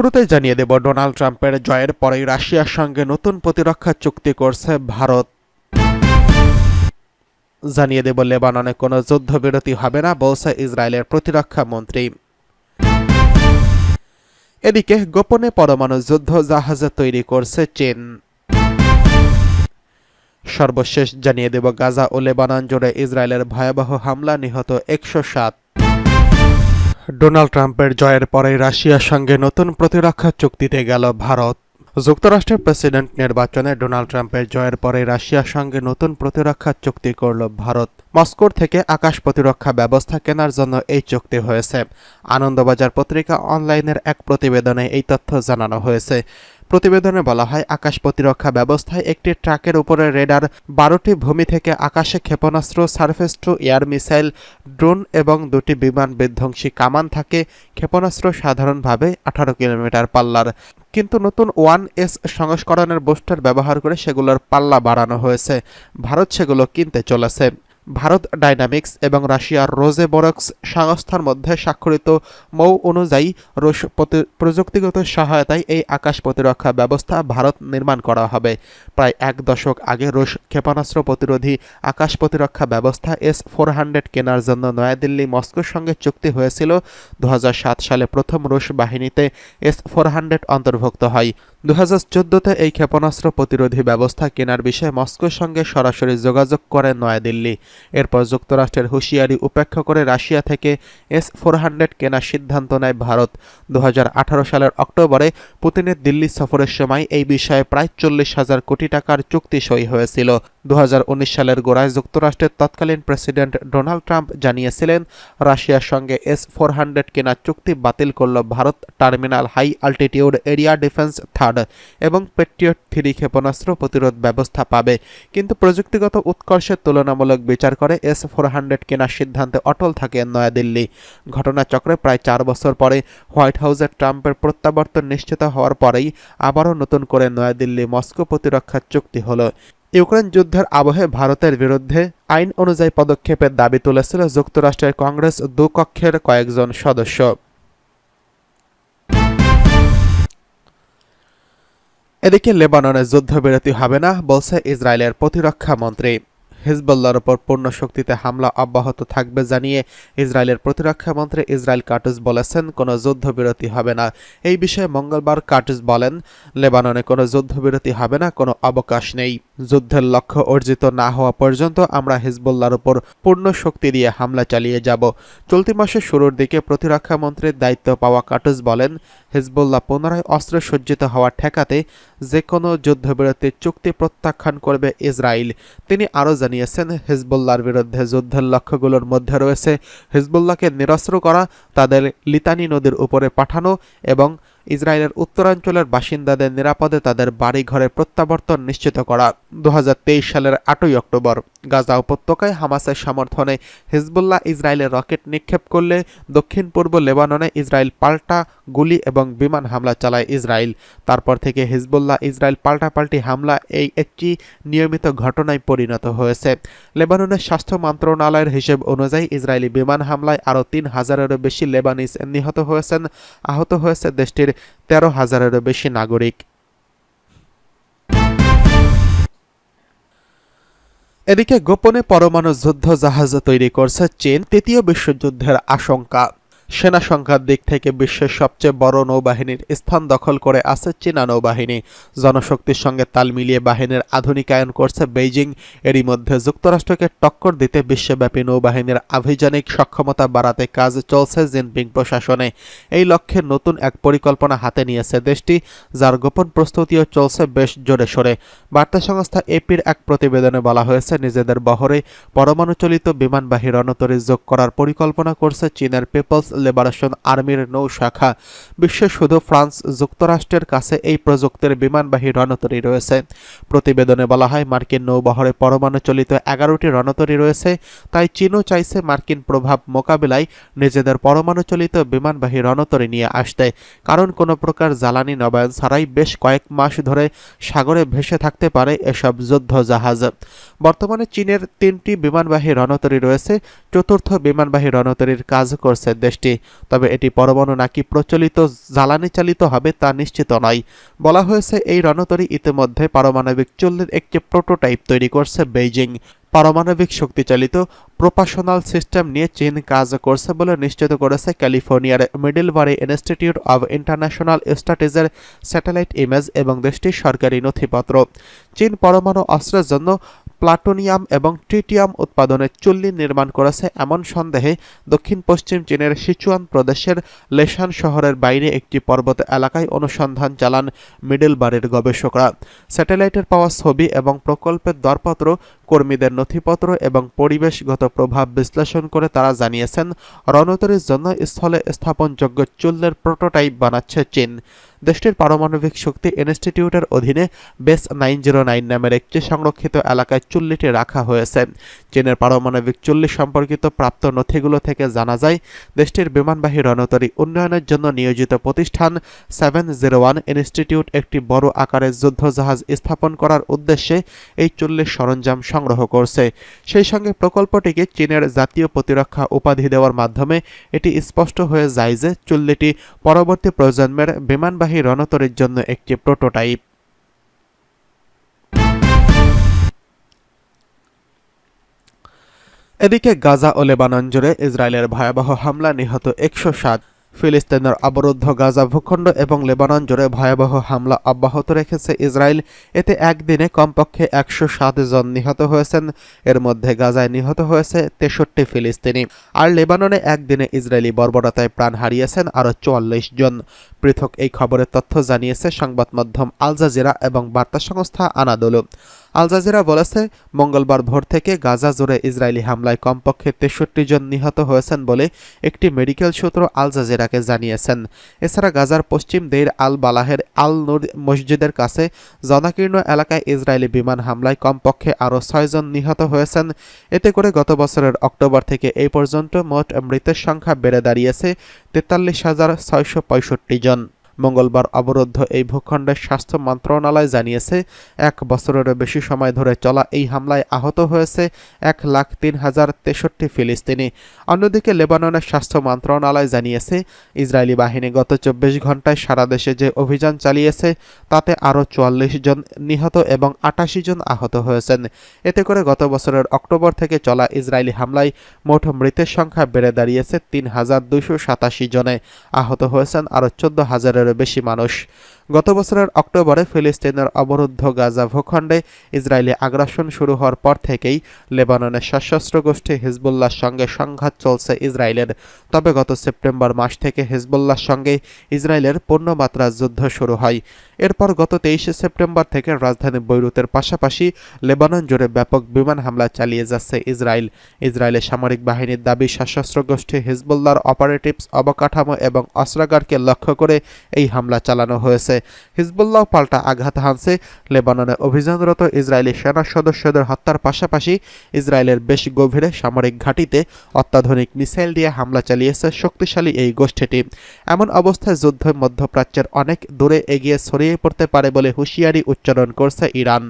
শুরুতেই জানিয়ে দেব, ডোনাল্ড ট্রাম্পের জয়ের পরেই রাশিয়ার সঙ্গে নতুন প্রতিরক্ষা চুক্তি করছে ভারত। জানিয়ে দেব, লেবাননে কোনো যুদ্ধবিরতি হবে না, বলছে ইসরায়েলের প্রতিরক্ষা মন্ত্রী। এদিকে গোপনে পরমাণু যুদ্ধ জাহাজে তৈরি করছে চীন। সর্বশেষ জানিয়ে দেব, গাজা ও লেবানন জুড়ে ইসরায়েলের ভয়াবহ হামলা নিহত একশো সাত। ডোনাল্ড ট্রাম্পের জয়ের পরে রাশিয়ার সঙ্গে নতুন প্রতিরক্ষা চুক্তিতে গেল ভারত। যুক্তরাষ্ট্রের প্রেসিডেন্ট নির্বাচনে ডোনাল্ড ট্রাম্পের জয়ের পরে রাশিয়ার সঙ্গে নতুন প্রতিরক্ষা চুক্তি করল ভারত। মস্কোর থেকে আকাশ প্রতিরক্ষা ব্যবস্থা কেনার জন্য এই চুক্তি হয়েছে। আনন্দবাজার পত্রিকা অনলাইনের এক প্রতিবেদনে এই তথ্য জানানো হয়েছে। প্রতিবেদনে বলা হয়, আকাশ প্রতিরক্ষা ব্যবস্থায় একটি ট্রাকের উপরে রেডার বারোটি ভূমি থেকে আকাশে ক্ষেপণাস্ত্র, surface to air missile, drone এবং দুটি বিমান বিধ্বংসী কামান থাকে। ক্ষেপণাস্ত্র সাধারণভাবে আঠারো কিলোমিটার পাল্লার। কিন্তু নতুন ওয়ান এস সংস্করণের বুস্টার ব্যবহার করে সেগুলোর পাল্লা বাড়ানো হয়েছে। ভারত সেগুলো কিনতে চলেছে। ভারত ডাইনামিক্স এবং রাশিয়ার রোজে বরক্স সংস্থার মধ্যে স্বাক্ষরিত মৌ অনুযায়ী রুশ প্রযুক্তিগত সহায়তায় এই আকাশ প্রতিরক্ষা ব্যবস্থা ভারত নির্মাণ করা হবে। প্রায় এক দশক আগে রুশ ক্ষেপণাস্ত্র প্রতিরোধী আকাশ প্রতিরক্ষা ব্যবস্থা এস ফোর হান্ড্রেড কেনার জন্য নয়াদিল্লি, মস্কোর সঙ্গে চুক্তি হয়েছিল। দু হাজার সাত সালে প্রথম রুশ বাহিনীতে এস ফোর হান্ড্রেড অন্তর্ভুক্ত হয়। দু হাজার চোদ্দোতে এই ক্ষেপণাস্ত্র প্রতিরোধী ব্যবস্থা কেনার বিষয়ে মস্কোর সঙ্গে সরাসরি যোগাযোগ করে নয়াদিল্লি। এরপর যুক্তরাষ্ট্রের হুঁশিয়ারি উপেক্ষা করে রাশিয়া থেকে এস ফোর হান্ড্রেড কেনার সিদ্ধান্ত নেয় ভারত। দু হাজার আঠারো সালের অক্টোবরে পুতিনের দিল্লি সফরের সময় এই বিষয়ে প্রায় চল্লিশ হাজার কোটি টাকার চুক্তি সই হয়েছিল। দু হাজার উনিশ সালের গোড়ায় যুক্তরাষ্ট্রের তৎকালীন প্রেসিডেন্ট ডোনাল্ড ট্রাম্প জানিয়েছিলেন, রাশিয়ার সঙ্গে এস ফোর হান্ড্রেড কেনার চুক্তি বাতিল করল Bharat terminal high altitude area defence third এবং পেট্রিয়ট থ্রি ক্ষেপণাস্ত্র প্রতিরোধ ব্যবস্থা পাবে। কিন্তু প্রযুক্তিগত উৎকর্ষের তুলনামূলক বিচার করে এস ফোর হান্ড্রেড কেনার সিদ্ধান্তে অটল থাকে নয়াদিল্লি। ঘটনাচক্রে প্রায় চার বছর পরে হোয়াইট হাউসের ট্রাম্পের প্রত্যাবর্তন নিশ্চিত হওয়ার পরেই আবারও নতুন করে নয়াদিল্লি মস্কো প্রতিরক্ষা চুক্তি হলো। ইউক্রেন যুদ্ধের আবহে ভারতের বিরুদ্ধে আইন অনুযায়ী পদক্ষেপের দাবি তুলেছিল যুক্তরাষ্ট্রের কংগ্রেস দুকক্ষের কয়েকজন সদস্য। এদিকে লেবাননে যুদ্ধবিরতি হবে না বলছে ইসরায়েলের প্রতিরক্ষা মন্ত্রী। হিজবুল্লাহর ওপর পূর্ণ শক্তিতে হামলা অব্যাহত থাকবে জানিয়ে ইসরায়েলের প্রতিরক্ষা মন্ত্রী ইসরায়েল কাটুস বলেছেন, কোনো যুদ্ধবিরতি হবে না। এই বিষয়ে মঙ্গলবার কাটুস বলেন, লেবাননে কোনো যুদ্ধবিরতি হবে না, কোনো অবকাশ নেই। যুদ্ধের লক্ষ্য অর্জিত না হওয়া পর্যন্ত আমরা হিজবুল্লাহর উপর পূর্ণ শক্তি দিয়ে হামলা চালিয়ে যাব। চলতি মাসের শুরুর দিকে প্রতিরক্ষা মন্ত্রীর দায়িত্ব পাওয়া কাটুস বলেন, হিজবুল্লাহ পুনরায় অস্ত্র সজ্জিত হওয়া ঠেকাতে যে কোনো যুদ্ধবিরতির চুক্তি প্রত্যাখ্যান করবে ইসরায়েল তিনি আরও জানিয়েছেন, হিজবুল্লাহর বিরুদ্ধে যুদ্ধের লক্ষ্যগুলোর মধ্যে রয়েছে হিজবুল্লাহকে নিরস্ত্র করা, তাদের লিতানি নদীর উপরে পাঠানো এবং ইসরায়েলের উত্তরাঞ্চলের বাসিন্দাদের নিরাপদে তাদের বাড়ি ঘরে প্রত্যাবর্তন নিশ্চিত করা। দু হাজার তেইশ সালের আটই অক্টোবর গাজা উপত্যকায় হামাসের সমর্থনে হিজবুল্লাহ ইসরায়েলের রকেট নিক্ষেপ করলে দক্ষিণ পূর্ব লেবাননে ইসরায়েল পাল্টা গুলি এবং বিমান হামলা চালায় ইসরায়েল। তারপর থেকে হিজবুল্লাহ ইসরায়েল পাল্টাপাল্টি হামলা এই একটি নিয়মিত ঘটনায় পরিণত হয়েছে। লেবাননের স্বাস্থ্য মন্ত্রণালয়ের হিসেব অনুযায়ী ইসরায়েলি বিমান হামলায় আরও তিন হাজারেরও বেশি লেবানিস নিহত হয়েছেন, আহত হয়েছে দেশটির তেরো হাজারেরও বেশি নাগরিক। এদিকে গোপনে পরমাণু যুদ্ধ জাহাজ তৈরি করছে চীন, তৃতীয় বিশ্বযুদ্ধের আশঙ্কা। সেনা সংখ্যার দিক থেকে বিশ্বের সবচেয়ে বড় নৌবাহিনীর স্থান দখল করে আছে চীনা নৌবাহিনী। জনশক্তির সঙ্গে তাল মিলিয়ে বাহিনীর আধুনিকায়ন করছে বেইজিং। এরই মধ্যে যুক্তরাষ্ট্রকে টক্কর দিতে বিশ্বব্যাপী নৌবাহিনীর আভিযানিক সক্ষমতা বাড়াতে কাজ চলছে জিনপিং প্রশাসনে। এই লক্ষ্যে নতুন এক পরিকল্পনা হাতে নিয়েছে দেশটি, যার গোপন প্রস্তুতিও চলছে বেশ জোরে সোরে। বার্তা সংস্থা এপির এক প্রতিবেদনে বলা হয়েছে, নিজেদের বহরে পরমাণুচলিত বিমানবাহী রণতরী যোগ করার পরিকল্পনা করছে চীনের পিপলস লিবারেশন আর্মির নৌ শাখা। বিশ্বে শুধু ফ্রান্স যুক্তরাষ্ট্রের কাছে এই প্রযুক্তির বিমানবাহী রণতরী রয়েছে। প্রতিবেদনে বলা হয়, মার্কিন নৌবহরে পরমাণুচলিত এগারোটি রণতরী রয়েছে, তাই চীনও চাইছে মার্কিন প্রভাব মোকাবিলায় নিজেদের পরমাণুচলিত বিমানবাহী রণতরী নিয়ে আসতে। কারণ কোনো প্রকার জ্বালানি নবায়ন ছাড়াই বেশ কয়েক মাস ধরে সাগরে ভেসে থাকতে পারে এসব যুদ্ধ জাহাজ বর্তমানে চীনের তিনটি বিমানবাহী রণতরী রয়েছে, চতুর্থ বিমানবাহী রণতরীর কাজ করছে দেশটি। দেশটি তবে এটি পরমাণু নাকি প্রচলিত, জ্বালানি চালিত হবে তা নিশ্চিত নয়। বলা হয়েছে এই রণতরী ইতিমধ্যে পারমাণবিক চুল্লির একটি প্রোটোটাইপ তৈরি করছে বেইজিং। পারমাণবিক শক্তিচালিত প্রোপাশনাল সিস্টেম নিয়ে চীন কাজ করছে বলে নিশ্চিত করেছে ক্যালিফোর্নিয়ার মিডলবারি ইনস্টিটিউট অব ইন্টারন্যাশনাল স্ট্র্যাটেজির স্যাটেলাইট ইমেজ এবং দেশটির সরকারি নথিপত্র। চীন পরমাণু অস্ত্রের জন্য প্লাটোনিয়াম এবং ট্রিটিয়াম উৎপাদনে চুল্লি নির্মাণ করেছে এমন সন্দেহে দক্ষিণ পশ্চিম চীনের সিচুয়ান প্রদেশের লেশান শহরের বাইরে একটি পর্বত এলাকায় অনুসন্ধান চালান মিডলবারের গবেষকরা। স্যাটেলাইটের পাওয়া ছবি এবং প্রকল্পের দরপত্র কর্মীদের নথিপত্র এবং পরিবেশগত প্রভাব বিশ্লেষণ করে তারা জানিয়েছেন, রণতরীর জন্য স্থলে স্থাপনযোগ্য চুল্লের প্রোটোটাইপ বানাচ্ছে চীন। দেশটির পারমাণবিক শক্তি ইনস্টিটিউটের অধীনে বেস নাইন জিরো নাইন নামের একটি সংরক্ষিত এলাকায় চুল্লিটি রাখা হয়েছে। চীনের পারমাণবিক চুল্লি সম্পর্কিত প্রাপ্ত নথিগুলো থেকে জানা যায়, দেশটির বিমানবাহী রণতরী উন্নয়নের জন্য নিয়োজিত প্রতিষ্ঠান সেভেন জিরো ওয়ান ইনস্টিটিউট একটি বড় আকারের যুদ্ধজাহাজ স্থাপন করার উদ্দেশ্যে এই চুল্লির সরঞ্জাম সংগ্রহ করছে। সেই সঙ্গে প্রকল্পটিকে চীনের জাতীয় প্রতিরক্ষা উপাধি দেওয়ার মাধ্যমে এটি স্পষ্ট হয়ে যায় যে চুল্লিটি পরবর্তী প্রজন্মের বিমানবাহী রণতরীর জন্য একটি প্রোটোটাইপ। এদিকে গাজা ও লেবানন জুড়ে ইসরায়েলের ভয়াবহ হামলা নিহত একশো সাত ফিলিস্তিনের অবরুদ্ধ গাজা ভূখণ্ড এবং লেবানন জুড়ে ভয়াবহ হামলা অব্যাহত রেখেছে ইসরায়েল। এতে একদিনে কমপক্ষে একশো সাত জন নিহত হয়েছেন। এর মধ্যে গাজায় নিহত হয়েছে তেষট্টি ফিলিস্তিনি। আর লেবাননে একদিনে ইসরায়েলি বর্বরতায় প্রাণ হারিয়েছেন আরও চুয়াল্লিশ জন। পৃথক এই খবরের তথ্য জানিয়েছে সংবাদ মাধ্যম আল জাজিরা এবং বার্তা সংস্থা আনাদোলু। আল জাজিরা বলেছে, মঙ্গলবার ভোর থেকে গাজা জুড়ে ইসরায়েলি হামলায় কমপক্ষে তেষট্টি জন নিহত হয়েছেন বলে একটি মেডিকেল সূত্র আল জাজিরাকে জানিয়েছেন। এছাড়া গাজার পশ্চিম দেইর আল বালাহের আল নুর মসজিদের কাছে জনাকীর্ণ এলাকায় ইসরায়েলি বিমান হামলায় কমপক্ষে আরও ছয়জন নিহত হয়েছেন। এতে করে গত বছরের অক্টোবর থেকে এই পর্যন্ত মোট মৃতের সংখ্যা বেড়ে দাঁড়িয়েছে তেতাল্লিশ হাজার ছয়শো পঁয়ষট্টি জন। মঙ্গলবার অবরুদ্ধ এই ভূখণ্ডের স্বাস্থ্য মন্ত্রণালয় জানিয়েছে, এক বছরেরও বেশি সময় ধরে চলা এই হামলায় আহত হয়েছে এক লাখ তিন হাজার তেষট্টি ফিলিস্তিনি। অন্যদিকে লেবাননের স্বাস্থ্য মন্ত্রণালয় জানিয়েছে, ইসরায়েলি বাহিনী গত চব্বিশ ঘন্টায় সারা দেশে যে অভিযান চালিয়েছে, তাতে আরও চুয়াল্লিশ জন নিহত এবং আটাশি জন আহত হয়েছেন। এতে করে গত বছরের অক্টোবর থেকে চলা ইসরায়েলি হামলায় মোট মৃতের সংখ্যা বেড়ে দাঁড়িয়েছে তিন হাজার দুইশো সাতাশি জনে। আহত হয়েছেন আরও চোদ্দ হাজারের বেশি মানুষ গত বছরের অক্টোবরে ফিলিস্তিনের অবরুদ্ধ গাজা ভূখণ্ডে ইসরায়েলি আগ্রাসন শুরু হওয়ার পর থেকেই লেবাননের সশস্ত্র গোষ্ঠী হিজবুল্লাহর সঙ্গে সংঘাত চলছে ইসরায়েলের। তবে গত সেপ্টেম্বর মাস থেকে হিজবুল্লাহর সঙ্গে ইসরায়েলের পূর্ণমাত্রা যুদ্ধ শুরু হয়। এরপর গত তেইশে সেপ্টেম্বর থেকে রাজধানী বৈরুতের পাশাপাশি লেবানন জুড়ে ব্যাপক বিমান হামলা চালিয়ে যাচ্ছে ইসরায়েল। ইসরায়েলের সামরিক বাহিনীর দাবি, সশস্ত্র গোষ্ঠী হিজবুল্লাহর অপারেটিভস অবকাঠামো এবং অস্ত্রাগারকে লক্ষ্য করে এই হামলা চালানো হয়েছে। হিজবুল্লাহ পাল্টা আঘাত হানছে। লেবাননে অভিযানরত ইসরায়েলি সেনা সদস্যদের হত্যার পাশাপাশি ইসরায়েলের বেশ গভীরে সামরিক ঘাঁটিতে অত্যাধুনিক মিসাইল দিয়ে হামলা চালিয়েছে শক্তিশালী এই গোষ্ঠীটি। এমন অবস্থায় যুদ্ধ মধ্যপ্রাচ্যের অনেক দূরে এগিয়ে ছড়িয়ে পড়তে পারে বলে হুঁশিয়ারি উচ্চারণ করছে ইরান।